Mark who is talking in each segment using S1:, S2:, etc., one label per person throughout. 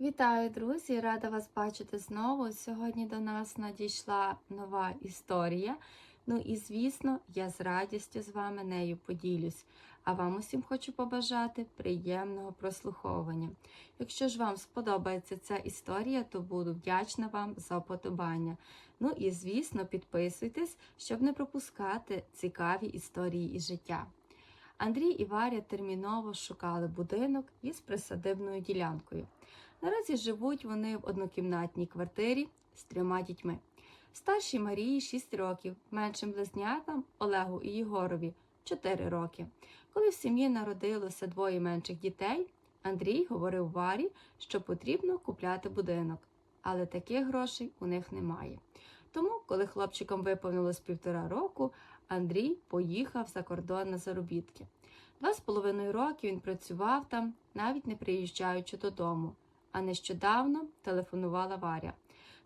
S1: Вітаю, друзі! Рада вас бачити знову. Сьогодні до нас надійшла нова історія. Ну і звісно, я з радістю з вами нею поділюсь. А вам усім хочу побажати приємного прослуховування. Якщо ж вам сподобається ця історія, то буду вдячна вам за вподобання. Ну і звісно, підписуйтесь, щоб не пропускати цікаві історії із життя. Андрій і Варя терміново шукали будинок із присадибною ділянкою. Наразі живуть вони в однокімнатній квартирі з трьома дітьми. Старшій Марії 6 років, меншим близнятам Олегу і Єгорові 4 роки. Коли в сім'ї народилося двоє менших дітей, Андрій говорив Варі, що потрібно купляти будинок, але таких грошей у них немає. Тому, коли хлопчикам виповнилось півтора року, Андрій поїхав за кордон на заробітки. Два з половиною роки він працював там, навіть не приїжджаючи додому. А нещодавно телефонувала Варя.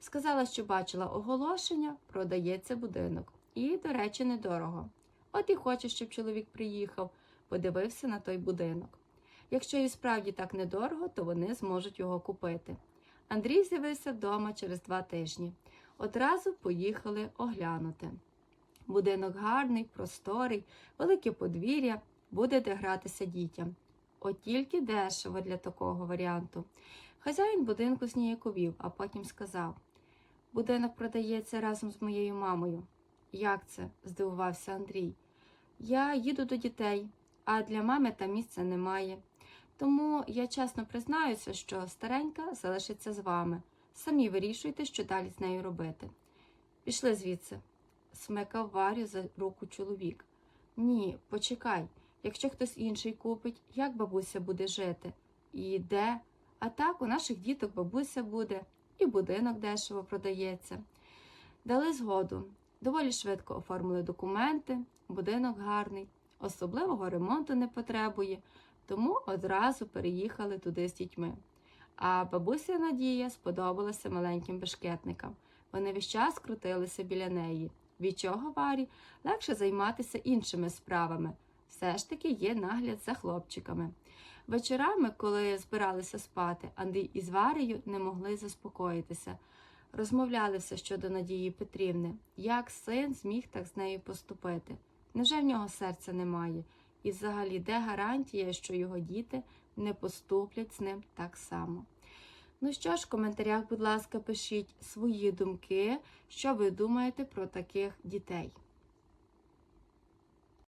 S1: Сказала, що бачила оголошення, продається будинок. І, до речі, недорого. От і хоче, щоб чоловік приїхав, подивився на той будинок. Якщо і справді так недорого, то вони зможуть його купити. Андрій з'явився вдома через два тижні. Одразу поїхали оглянути. Будинок гарний, просторий, велике подвір'я, буде де гратися дітям. От тільки дешево для такого варіанту. Хазяїн будинку зніяковів, а потім сказав: Будинок продається разом з моєю мамою. Як це? здивувався Андрій. Я їду до дітей, а для мами там місця немає. Тому я чесно признаюся, що старенька залишиться з вами. Самі вирішуйте, що далі з нею робити. Пішли звідси, смикав Варю за руку чоловік. Ні, почекай, якщо хтось інший купить, як бабуся буде жити? І де? А так у наших діток бабуся буде, і будинок дешево продається. Дали згоду. Доволі швидко оформили документи, будинок гарний, особливого ремонту не потребує, тому одразу переїхали туди з дітьми. А бабуся Надія сподобалася маленьким бешкетникам. Вони весь час крутилися біля неї, від чого Варі легше займатися іншими справами. Все ж таки є нагляд за хлопчиками. Вечорами, коли збиралися спати, Андрій із Варею не могли заспокоїтися. Розмовлялися щодо Надії Петрівни, як син зміг так з нею поступити. Невже в нього серця немає? І взагалі, де гарантія, що його діти не поступлять з ним так само? Ну що ж, в коментарях, будь ласка, пишіть свої думки, що ви думаєте про таких дітей.